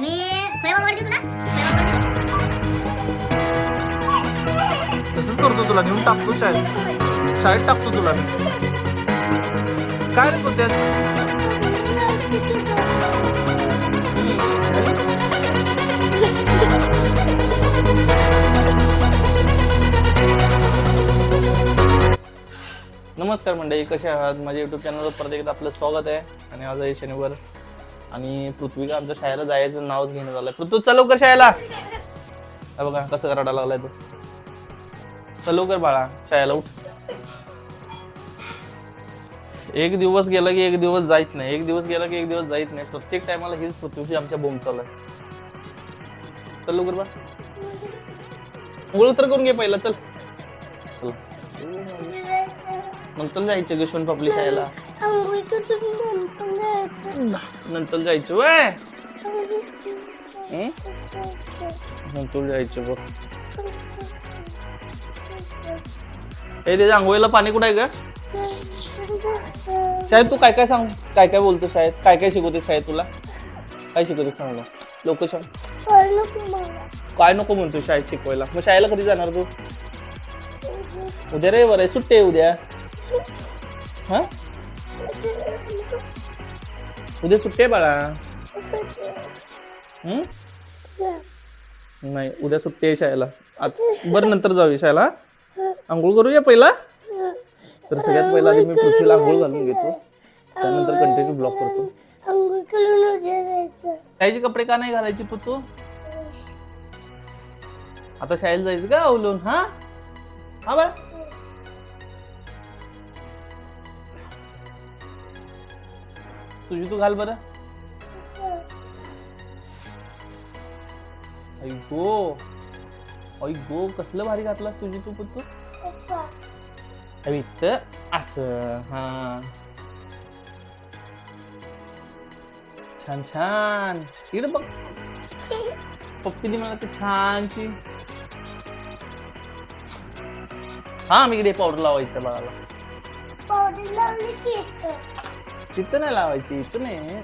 मी देऊ तसंच करतो तुला नेऊन टाकतो शाळेत. शाळेत टाकतो तुला मी. काय रे बोलतेस नमस्कार मंडळी कसे आहात? माझ्या युट्यूब चॅनलवर परत एकदा आपलं स्वागत आहे. आणि आज आहे शनिवार आणि पृथ्वी का आमच्या शाळेला जायचं नावच घेणं झालंय पृथ्वी चल लवकर शाळेला. बघा कसं कराडा लागलाय तो. चल लवकर बाळा शाळेला उठ. एक दिवस गेला की एक दिवस जायत नाही. एक दिवस गेला की एक दिवस जायत नाही. प्रत्येक टायमाला हीच पृथ्वीची आमच्या बोंब चालू आहे चल लवकर बा. मुळ तर करून घे पहिला चल. चल. नंतर जायचं ग पापली शाळेला. नंतर जायचं वय! नंतर जायचं बघ. हे त्याच्या आंघोळीला पाणी कुठं आहे का शाळेत तू काय काय सांग काय काय बोलतो शाळेत? काय काय शिकवते शाळेत तुला? काय शिकवते सांग लोकेशन लोक सांग. काय नको म्हणतो शाळेत शिकवायला? मग शाळेला कधी जाणार तू? उद्या रे बरं सुट्टी आहे उद्या. हा? उद्या सुट्टी आहे बाळा? नाही उद्या सुट्टी आहे शाळेला. आज बरं नंतर जाऊया शाळेला. आंघोळ करूया पहिला? तर सगळ्यात पहिला आधी मी पृथ्वीला आंघोळ घालून घेतो. त्यानंतर कंटिन्यू ब्लॉक करतो. त्याचे कपडे का नाही घालायचे पुतू? आता शाळेला जायचं का अवलून हा? हा बाळा. तुझी तू घाल बरं. ऐ गो ऐ गो कसलं भारी घातलास तुझी तू पुतू. तू इथं असं हा. छान छान. इकडे बघ. पप्पीने मला ते छानची हा मी इकडे पावडर लावायचं बाळाला तिथं नाही लावायची इथं नाही.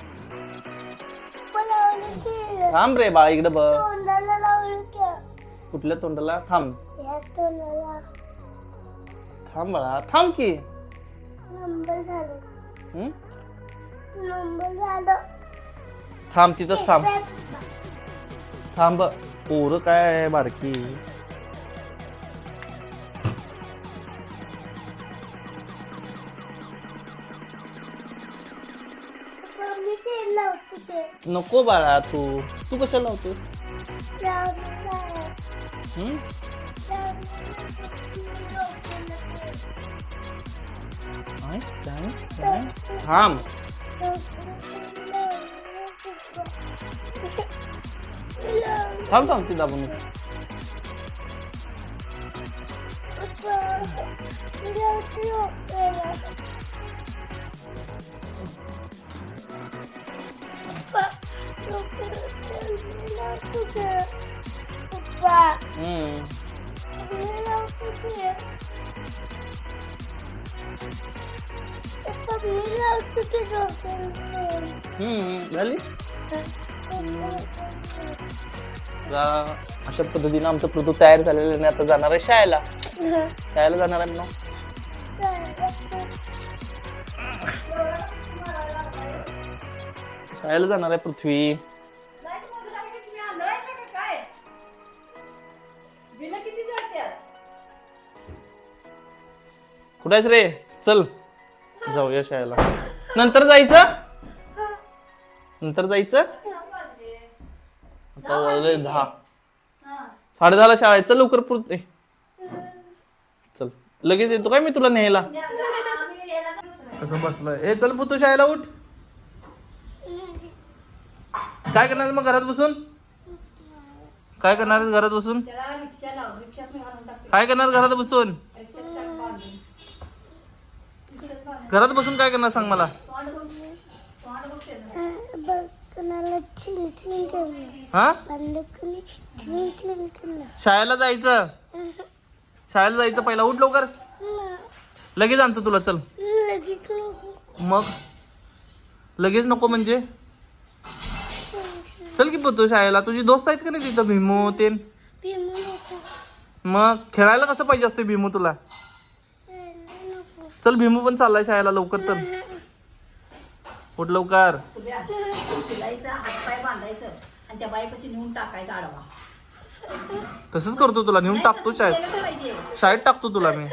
थांब रे बाळा इकडे बघ. कुठल्या तोंडाला? थांब. थांब बाळा थांब की? थांब तिथंच थांब. थांब पोरं काय बारकी? नको बाळा तू तू कशाला लावतो हम्म? काय? काय? काय? थांब थांब थांब ती दाबून हम्म. झाली आता अशा पद्धतीनं आमचं पृथ्वी तयार झालेलं आहे आणि आता जाणार आहे शाळेला शाळेला जाणार आहे मग शाळेला जाणार आहे पृथ्वी कुठे आहेस रे? चल. जाऊया शाळेला. नंतर जायचं? नंतर जायचं? आता वाजले दहा. साडे दहाला शाळा आहे. चल लवकर पुरते. चल. लगेच येतो काय मी तुला न्यायला? असं बसलं ए चल पुतू शाळेला उठ. काय करणार मग घरात बसून? काय करणार घरात बसून? काय करणार घरात बसून? घरात बसून काय करणार सांग मला? हा? शाळेला जायचं? शाळेला जायचं पहिला? उठ लवकर. लगेच आणतो तुला चल. मग? लगेच नको म्हणजे? चल की पोतो शाळेला. तुझी दोस्त आहेत का नाही तिथं? भीमू ते मग? खेळायला कसं पाहिजे असते भीमू तुला? चल भीमू पण चाललाय शाळेला लवकर चल. उठ लवकर. सुब्या शिलाईचं हातपाय बांधायचं आणि त्या बाईपाशी नेऊन टाकायचं आडवा. तसंच करतो तुला नेऊन टाकतो शाळेत. केलं पाहिजे. शाळेत टाकतो तुला मी.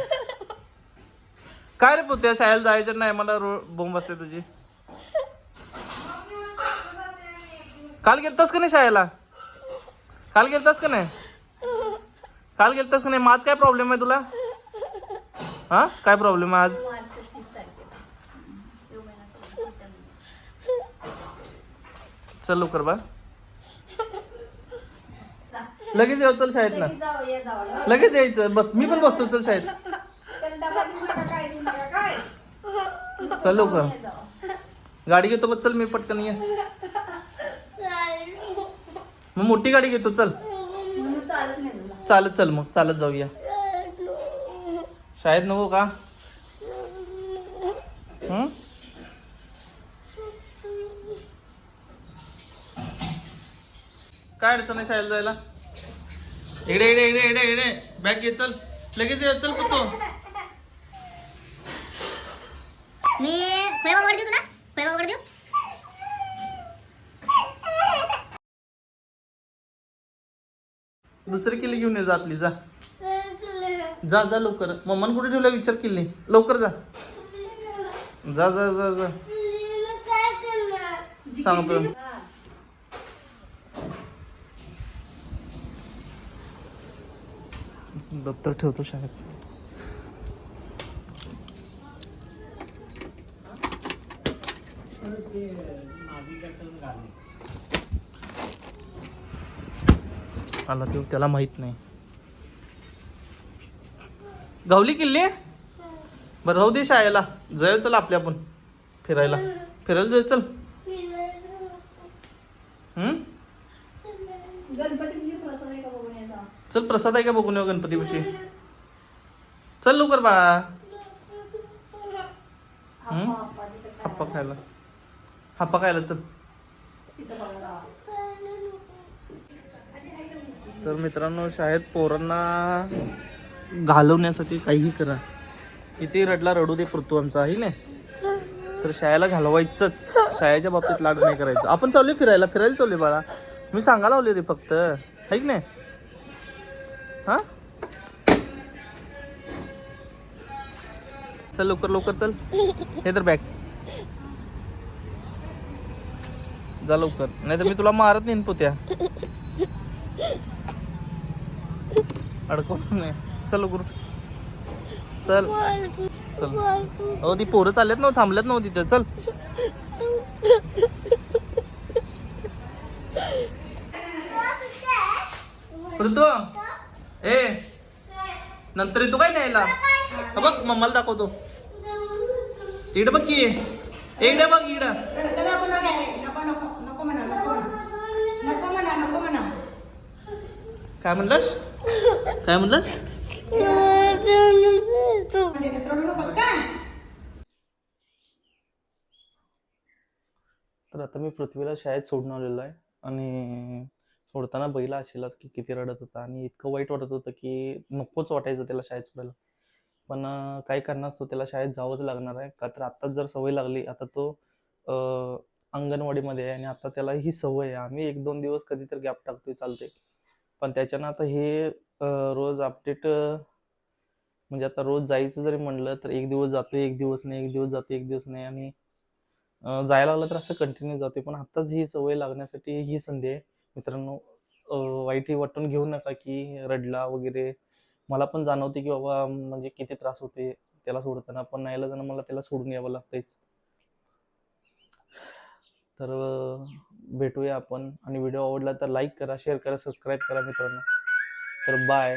काय रे पोत्या शाळेला जायचं नाही मला रो बोंब असते तुझी. काल गेलतास का नाही शाळेला? काल गेलतास का नाही? काल गेलतास का नाही? आज काय प्रॉब्लेम आहे तुला? हा काय प्रॉब्लेम आहे आज. चल लवकर बा. लगेच येऊ चल शाळेत ना लगेच यायचं बस मी पण बसतो चल शाळेत? चल लवकर. गाडी घेतो बस चल मी पटकन ये मग मोठी गाडी घेतो चल. चालत चल मग चालत जाऊया शाळेत नको का? हं? काय अडचण आहे शाळेला जायला? इकडे इकडे इकडे इकडे इकडे. बॅग घे चल. लगेच ये चल कुठतो मी देऊ तुला? देऊ दुसरी किल्ली घेऊन ये जातली जा. जा जा लवकर. मम्मान कुठे ठेवला विचार किल्ली. लवकर जा. जा जा जा जा. सांगतो. दप्तर ठेवतो शाळेत. आला देऊ त्याला माहीत नाही. गावली किल्ली? बरं राहू दे शाळेला. जाय चल आपल्या आपण फिरायला. फिरायला जाय चल. गणपती. चल प्रसाद आहे का बघून येऊ गणपतीपाशी? चल लवकर बाळा. हाप्पा खायला. हाप्पा खायला चल. तर मित्रांनो शाळेत पोरांना घालवण्यासाठी काहीही करा. किती रडला रडू दे पृथ्वी आमचा आहे ना? तर शाळेला घालवायचंच. शाळेच्या बाबतीत लाड नाही करायचं. आपण चालले फिरायला. फिरायला चालले बाळा. मी सांगा लावले रे फक्त. है की नाही? हा? चल लवकर लवकर चल. हे तर बॅग. जा लवकर. नाही तर मी तुला मारत नाही पोत्या. अडकवणार नाही. चल उठ. चल. चल. हो ती पोरं चालल्यात ना थांबल्यात ना तिथे. चल. ऋतू ए नंतर येतो काय न्यायला? बघ मम्माला दाखवतो. इकडे बघ की. इकडे बघ इकडं. काय म्हणलास? काय म्हणलास म्हणजे रडू नकोस काय तर आता मी पृथ्वीला शाळेत सोडून आलेलो आहे. आणि सोडताना बहिला असेलच की किती रडत होता आणि इतकं वाईट वाटत होतं की नकोच वाटायचं त्याला शाळेत सोडायला. पण काही कारणास्तव त्याला शाळेत जावंच लागणार आहे. का तर आत्ताच जर सवय लागली आता तो अंगणवाडीमध्ये आहे आणि आता त्याला ही सवय आहे. आम्ही एक दोन दिवस कधी तर गॅप टाकतोय चालते पण त्याच्यानं आता हे रोज अपडेट म्हणजे आता रोज जायचं जरी म्हणलं तर एक दिवस जातोय एक दिवस नाही एक दिवस जातो एक दिवस नाही. आणि जायला लागलं तर असं कंटिन्यू जाते पण आत्ताच ही सवय लागण्यासाठी ही संधी आहे. मित्रांनो वाईटही वाटून घेऊ नका की रडला वगैरे. मला पण जाणवते की बाबा म्हणजे किती त्रास होते त्याला सोडताना. पण नाहीला जाणं मला त्याला सोडून यावं लागतंच तर भेटूया आपण. आणि व्हिडिओ आवडला तर लाईक करा शेअर करा सबस्क्राईब करा मित्रांनो. तर बाय